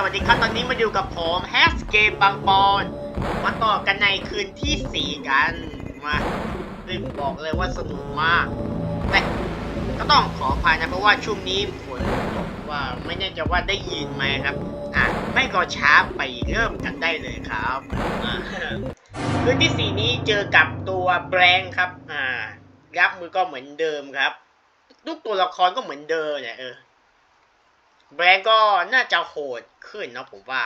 สวัสดีครับ ตอนนี้มาอยู่กับผมแฮสเกมบางปอนมาต่อกันในคืนที่4กันมาซึ่งบอกเลยว่าสนุกมาก แต่ก็ต้องขออภัยนะเพราะว่าช่วงนี้ฝนตกว่าไม่แน่ใจว่าได้ยินไหมครับ อะ ไม่ก็ช้าไปเริ่มกันได้เลยครับคืนที่4นี้เจอกับตัวแบงครับ อ่ารับมือก็เหมือนเดิมครับทุกตัวละครก็เหมือนเดิมเนี่ยเออ แบรนก็น่าจะโหดขึ้นเนาะผมว่า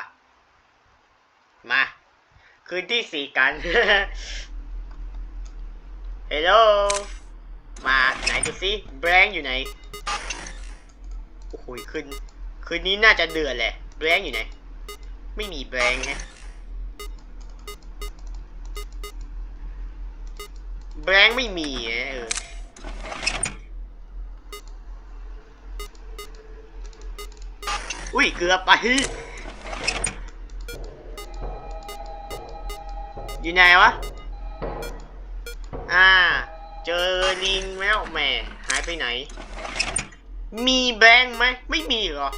มา คืนที่สี่กันเฮลโลมาไหนดูซิแบรนอยู่ไหน โอ้โหคืนคืนนี้น่าจะเดือดแหละแบรนอยู่ไหน ไม่มีแบรนด์ฮะแบรนไม่มีเออ อุ้ยเกือบไปอยู่ไหนวะ อ่า เจอลิงแล้วแหม่หายไปไหน มีแบงค์ไหมไม่มีเหรอ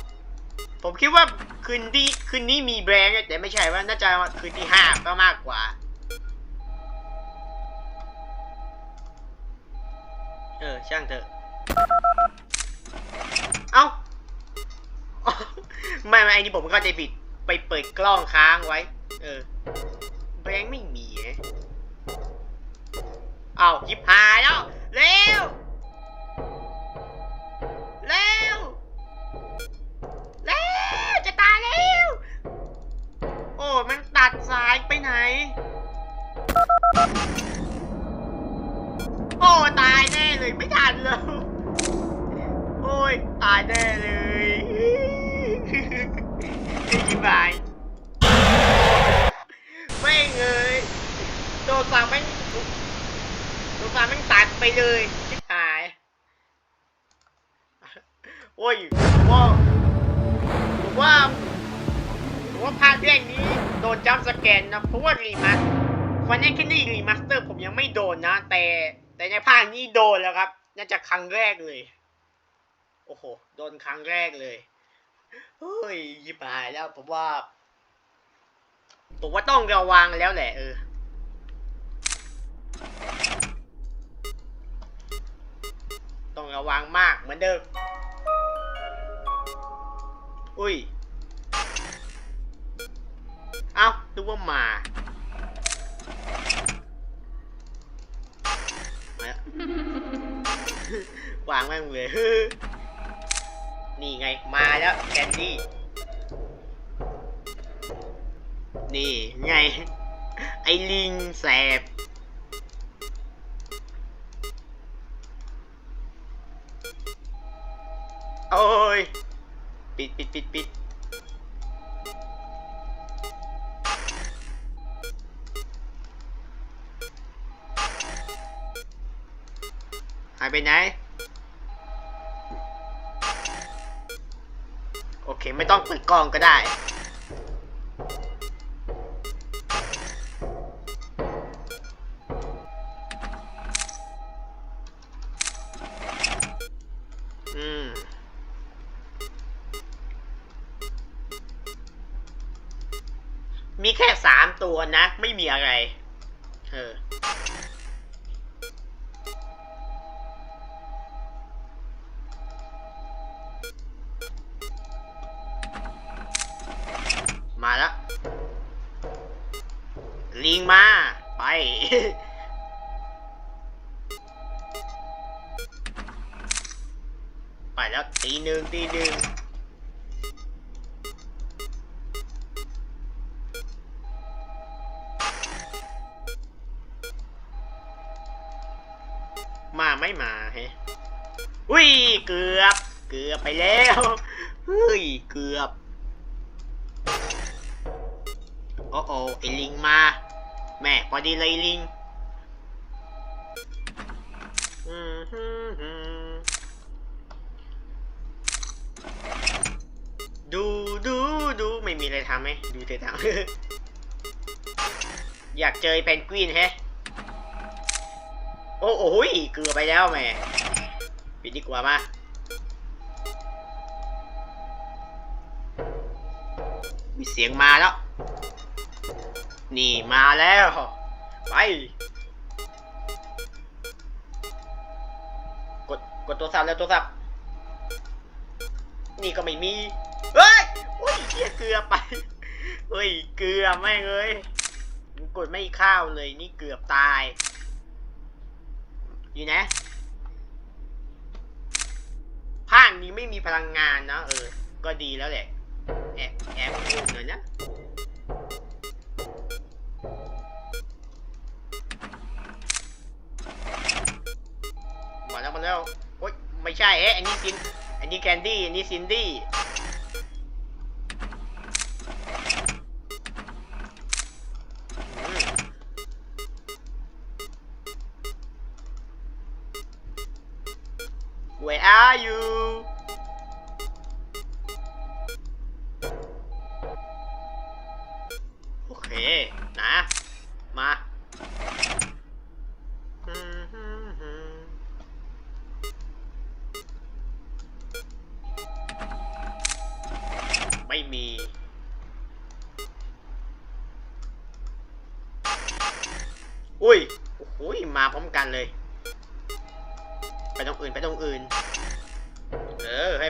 ผมคิดว่าคืนที่คืนนี้มีแบงค์แต่ไม่ใช่ว่าน่าจะคืนที่ห้าก็มากกว่า เออ ช่างเถอะ เอ้า ไม่ไม่ไอ้นี่ผมเข้าใจผิดไปเปิดกล้องค้างไว้ เออแบงค์ไม่มีเอะเอาหยิบหายแล้ว เร็ว เร็ว เร็ว จะตายแล้วโอ้มันตัดสายไปไหน โอ้ ตายแน่เลยไม่ทันเลยโอ้ย ตายแน่เลย อธิบายไม่เงยโดนสั่งแม่งโดนสั่งแม่งตัดไปเลยชิบหาย โอ้ยผมว่าผมว่าผมว่าภาคแรกนี้โดนจัมสแกนนะเพราะว่ารีมาสฟันแค่นี้รีมาสเตอร์ผมยังไม่โดนนะ แต่แต่ในภาคนี้โดนแล้วครับ น่าจะครั้งแรกเลย โอ้โห โดนครั้งแรกเลย เฮ้ยยิบหายแล้วผมว่า ผมว่าต้องระวังแล้วแหละเออต้องระวังมากเหมือนเดิม อุ้ย เอ้าดูว่ามาววางแม่งเลย นี่ไงมาแล้วแคนดี้ นี่ไง ไอลิงแสบ โอ้ย ปิดปิดปิดปิดหายไปไหน เคไม่ต้องเปิดกล้องก็ได้อืมมีแค่สามตัวนะ ไม่มีอะไร เออ ลิงมา ไป ไปแล้วตีหนึ่งตีหนึ่งมาไม่มาเฮ้อุ้ย เกือบ เกือบไปแล้วเฮ้ย เกือบ โอ้โอ้ไอลิงมา แม่พอดีเลยลิงดูดูดูไม่มีอะไรทำไหมดูเธอทำอยากเจอเพนกวินแฮะ โอ้โอ้เกือบไปแล้วแม่ปิดดีกว่ามามีเสียงมาแล้ว นี่มาแล้ว ไป กด กดตัวสับแล้วตัวสับนี่ก็ไม่มี เฮ้ยอุ้ยเหี้ยเกลือไป เฮ้ย เกลือแม่เอ้ยกดไม่เข้าวเลยนี่เกือบตาย อยู่นะภาคนี้ไม่มีพลังงานนะเออ ก็ดีแล้วแหละ แอบแอบโกงหน่อยนะมา ไม่ใช่เอ๊ะอันนี้ซินอันนี้แคนดี้อันนี้ซินดี้ Where are you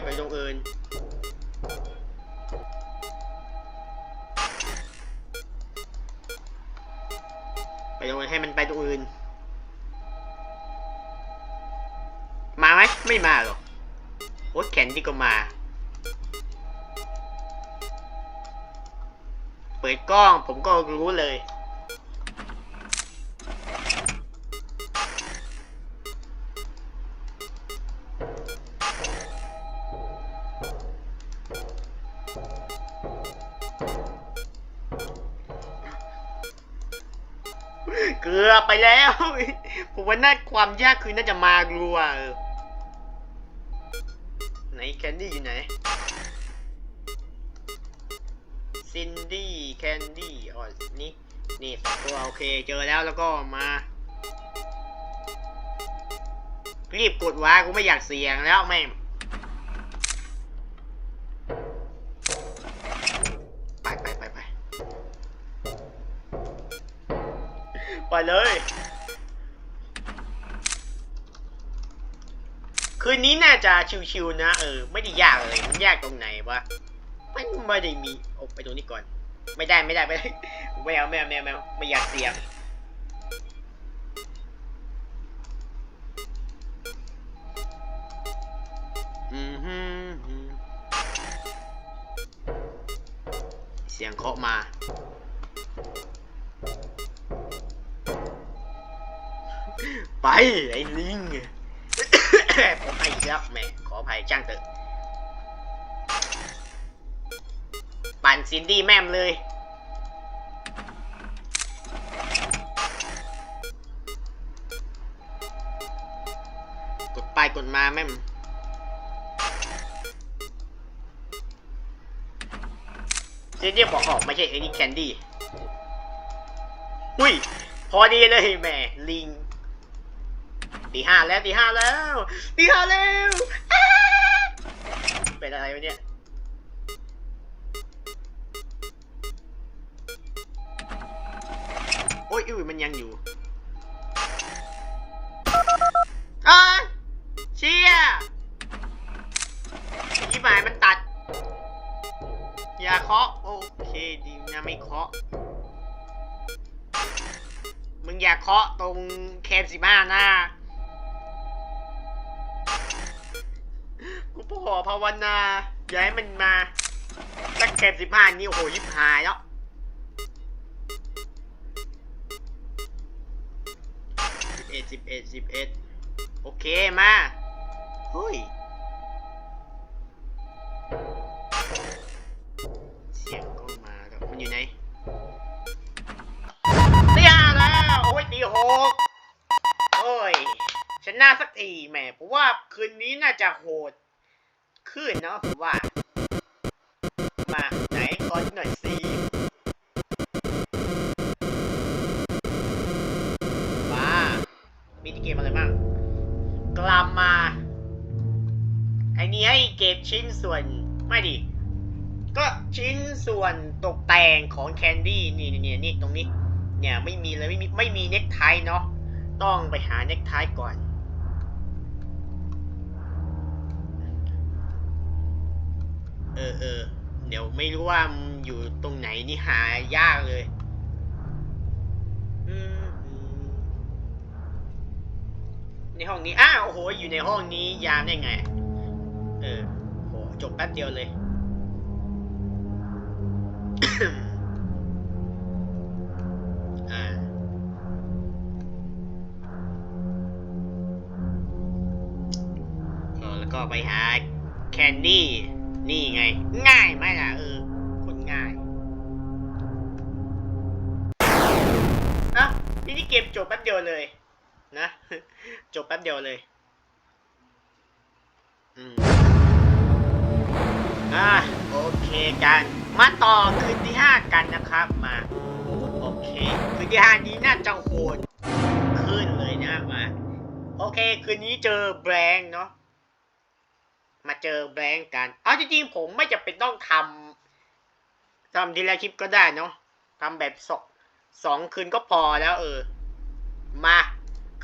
ไปตรงอื่นไปตรงอื่นให้มันไปตรงอื่น มาไหมไม่มาหรอกโอ้แขนดีก็มา เปิดกล้องผมก็รู้เลย อไปแล้ว ผมว่าน่าความยากคือน่าจะมารัวเออไหนแคนดี้อยู่ไหนซินดี้แคนดี้อ๋อนี่นี่ตัวโอเคเจอแล้วแล้วก็มา รีบกดว้ากูไม่อยากเสี่ยงแล้วแม่งไปไปไปไป ไปเลย คืนนี้น่าจะชิวๆนะ เออ ไม่ได้ยากเลยมันยากตรงไหนวะมันไม่ได้มีโอ้ไปตรงนี้ก่อน ไม่ได้ไม่ได้ไม่ได้ไม่เอาไม่เอาไม่เอาไม่เอาไม่อยากเสี่ยงอืมฮึเสียงเคาะมา ไปไอ้ลิงผมให้อีกแล้วแม่ขออภัยจ้างเถอะปั่นซินดี้แม่มเลยกดไปกดมาแม่มซินดี้บอกออกไม่ใช่ไอ้นี่แคนดี้หุ้ยพอดีเลยแม่ลิง ตีห้าแล้วตีห้าแล้วตีห้าแล้วเป็นอะไรวะเนี่ยโอ้ยอุ้ยมันยังอยู่อ้ายเชี่ยยี่หมายมันตัด อย่าเคาะโอเคดีนะไม่เคาะมึงอย่าเคาะตรงแคนสิบ้าหน้า กูขอภาวนาอย่าให้มันมาสักแคนสิบห้านี่โอ้โหยิบหายแล้วสิบเอ็ดสิบเอ็ดสิบเอ็ดโอเคมาเฮ้ยเสียงก็มาแล้วมันอยู่ไหนเสียแล้วโอ้ยตีหกโอ้ยชนะสักทีแหมผมว่าคืนนี้น่าจะโหด ขึ้นเนาะผมว่า มาไหนขอหน่อยสิมามีที่เกมอะไรบ้างกลับมาไอ้นี้ให้เก็บชิ้นส่วนไม่ดิก็ชิ้นส่วนตกแต่งของแคนดี้นี่นี่นี่นี่ตรงนี้ เนี่ยไม่มีเลยไม่มีไม่มีเน็กไทเนาะต้องไปหาเน็กไทก่อน เออเออเดี๋ยวไม่รู้ว่าอยู่ตรงไหนนี่หายากเลยในห้องนี้ อ้าวโอ้โห อยู่ในห้องนี้ยามได้ไง เออโหจบแป๊บเดียวเลย อ่าเออแล้วก็ไปหาแคนดี้ นี่ไง ง่ายไหมล่ะเออคนง่ายอะนี่ที่เกมจบแป๊บเดียวเลย นะ จบแป๊บเดียวเลยอืมอ่าโอเคกัน มาต่อคืนที่ห้ากันนะครับมาโอเค คืนที่ห้านี้น่าจะโหดขึ้นเลยนะมาโอเค คืนนี้เจอแบรนด์เนาะ มาเจอแบงก์กัน เอาจริงๆผมไม่จะเป็นต้องทำทำทีละคลิปก็ได้เนาะทำแบบสองสองคืนก็พอแล้วเออ มา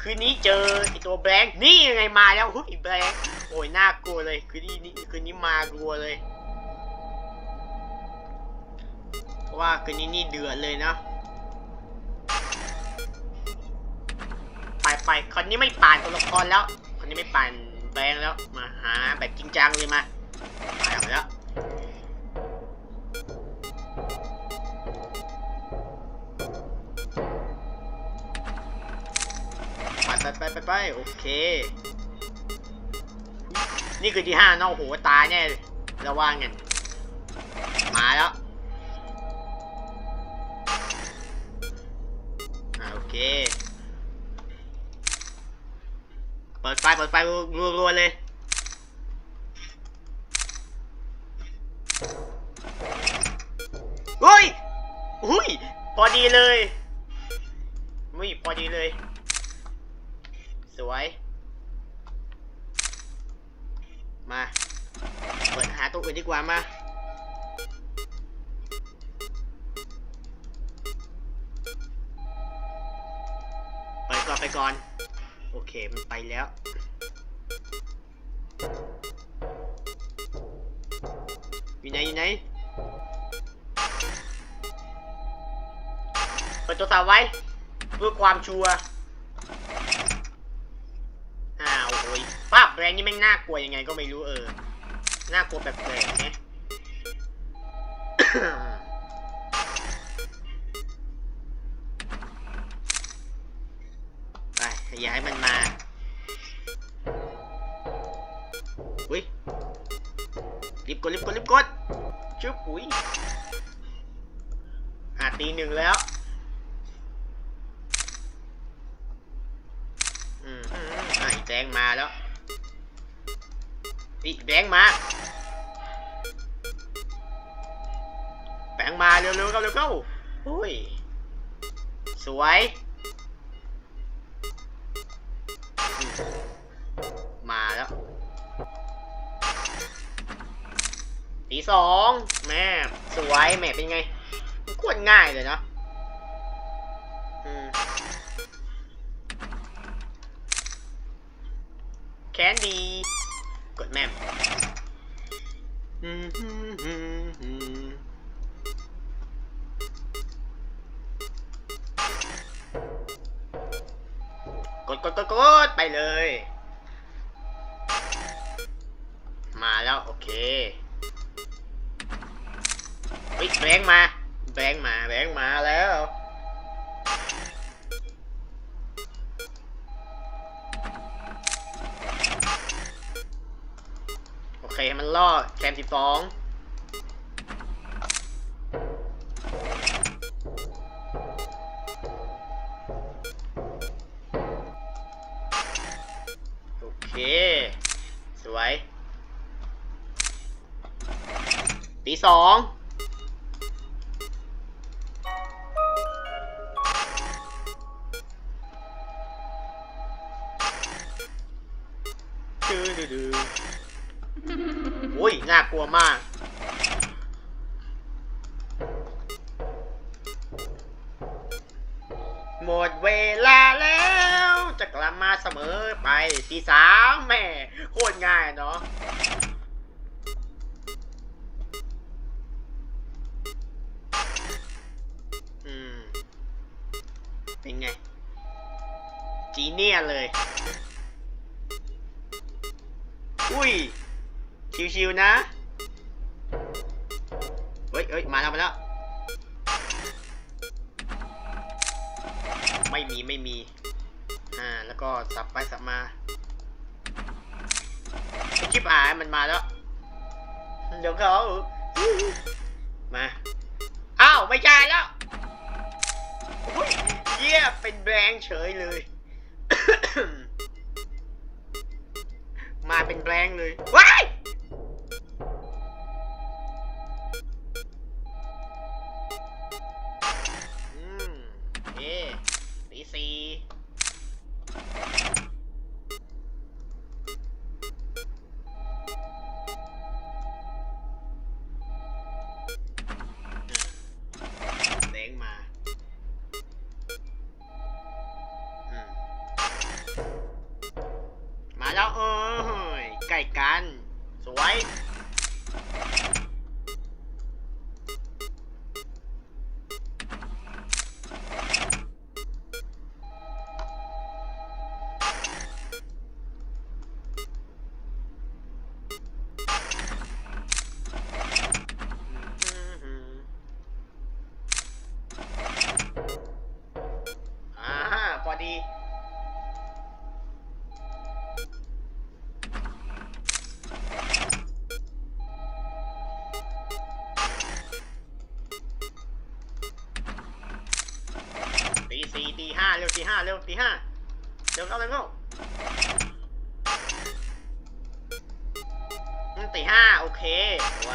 คืนนี้เจอไอตัวแบงก์นี่ยังไงมาแล้วหุ้ยแบงก์โอ้ยน่ากลัวเลย คืนนี้นี่คืนนี้มากลัวเลย เพราะว่าคืนนี้นี่เดือดเลยเนาะไปไปคนนี้ไม่ป่านตัวละครแล้ว คนนี้ไม่ป่าน แบงแล้ว มาหาแบบจริงจังเลยมามาแล้วไปไปไปไปไปโอเค นี่คือที่ห้านาะโอ้โหตายแน่ระวังกันมาแล้วโอเค เปิดไฟเปิดไฟรัวๆเลยเฮ้ยอุ้ยพอดีเลยมุ้ยพอดีเลย สวย มา เปิดหาตัวอื่นดีกว่ามาไปก่อนไปก่อน โอเค มันไปแล้ว อยู่ไหนอยู่ไหนเปิดตัวสาวไว้ เพื่อความชัวร์อ้าวโอ้ยภาพแบรนด์นี่แม่งน่ากลัวยังไงก็ไม่รู้เออ น่ากลัวแบบแปลกๆนะ อย่าให้มันมาอุ้ยรีบกดรีบกดรีบกดชุบอุ้ยอะตีหนึ่งแล้วอืมอะแดงมาแล้วอีแดงมาแบงมาเร็วๆเข้าเร็วเข้าอุ้ยสวย สองแม่สวยแม่เป็นไงโคตรง่ายเลยเนาะแคนดีกดแม่มกดกดกดกดไปเลย มาแล้ว โอเค แบงมา แบงมา แบงมาแล้ว โอเคมันล่อแคมสิบสองโอเค สวย ตีสอง อุ้ยน่ากลัวมาก หมดเวลาแล้ว จะกลับมาเสมอไปตีสามแม่โคตรง่ายเนาะอืมเป็นไง จีเนียเลย ชิวๆนะ เฮ้ยเฮ้ยมาแล้วมาแล้ว ไม่มีไม่มี อ่า แล้วก็สับไปสับมาไอคลิปอานมันมาแล้ว เดี๋ยวเขามา อ้าว ไม่ใช่แล้วเยี่ยเป็นแบงเฉยเลย มาเป็นแบงเลย ว้าย ดี ตีสี่ตีห้าเร็วตีห้าเร็วตีห้าเร็วเข้าเร็วเข้าตีห้าโอเคสว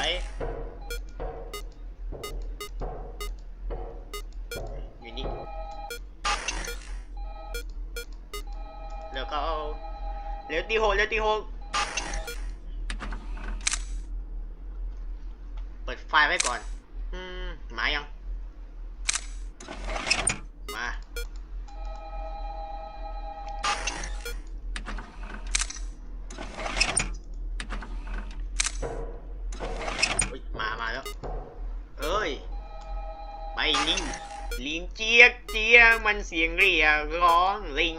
ตีหกเร็วตีหกเปิดไฟไว้ก่อน อืมหมายัง มาอุ๊ยมา มาแล้ว เอ้ย ไปลิง ลิงเจี๊ยกเจี๊ยกมันเสียงเรียกร้องลิง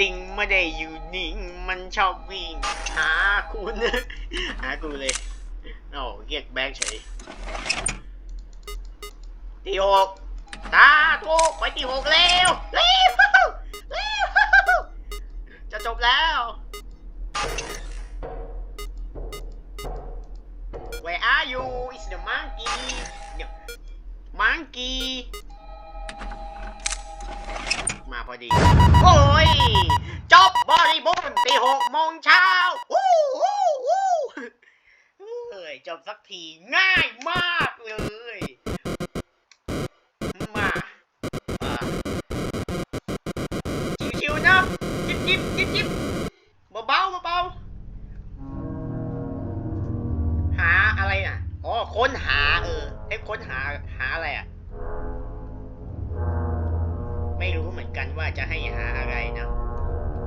ลิงไม่ได้อยู่นิ่ง มันชอบวิ่ง หาคุณหากูเลยโอ้เรียกแบงค์เฉยที่หกตาทุกไปที่หกเร็วเร็วเร็วจะจบแล้ว Where are you It's the monkey เดี๋ยว monkey าพอดี โอ้ย จบบริบูรณ์ตีหกโมงเช้าวู้วู้วู้เฮ้ยจบสักทีง่ายมากเลยมาอ่าชิวๆนะจิบจิบจิบจิบเบาๆเบาๆหาอะไรน่ะอ๋อค้นหาเออให้ค้นหาหาอะไรอะ ว่าจะให้หาอะไรนะ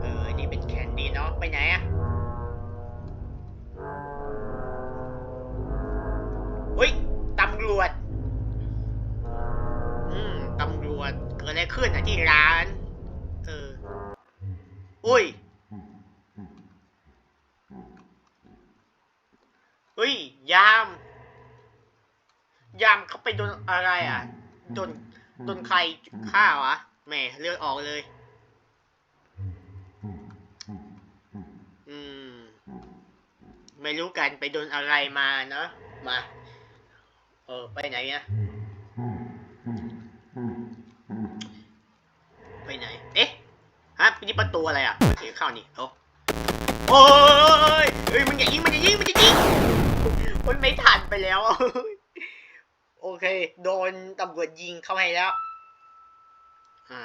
เออนี่เป็นแคนดี้เนาะไปไหนอะเฮ้ยตำรวจ อืมตำรวจเกิดอะไรขึ้นอะที่ร้าน เอออุ้ยเฮ้ย ยาม ยามเขาไปโดนอะไรอะโดนโดนใครฆ่าวะ แหม่เลือดออกเลย อืม ไม่รู้กันไปโดนอะไรมาเนาะ มา เออ ไปไหนอะไปไหน เอ๊ะ ฮะนี่ประตูอะไรอะเสียเข้านี่โอ้โอ้ยเฮ้ย มันอย่ายิง มันอย่ายิง มันอย่ายิง มันไม่ทันไปแล้ว โอเค โดนตำรวจยิงเข้าให้แล้ว อ่า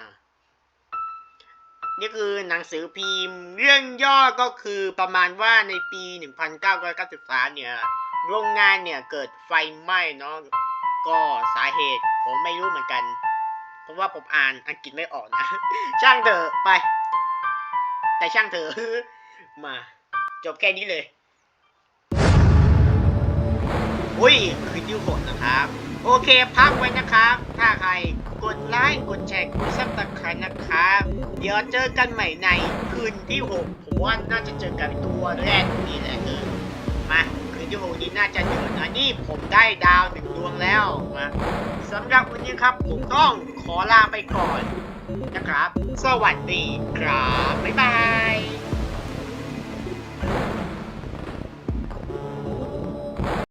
นี่คือหนังสือพิมพ์เรื่องย่อก็คือประมาณว่าในปี 1993 เนี่ยโรงงานเนี่ยเกิดไฟไหม้เนาะก็สาเหตุผมไม่รู้เหมือนกัน เพราะว่าผมอ่านอังกฤษไม่ออกนะ ช่างเถอะไป แต่ช่างเถอะมา จบแค่นี้เลยอุ้ยคืนที่หกนะครับ โอเคพักไว้นะครับ ถ้าใคร กดไลค์ กดแชร์ กดซับสไครต์นะครับเดี๋ยวเจอกันใหม่ในคืนที่หกผมว่าน่าจะเจอกันตัวแรกนี่แหละเออมาคืนที่หกนี้น่าจะเดือนะนี่ผมได้ดาวหนึ่งดวงแล้วมาสำหรับวันนี้ครับ ผมต้องขอลาไปก่อนนะครับ สวัสดีครับ บ๊ายบาย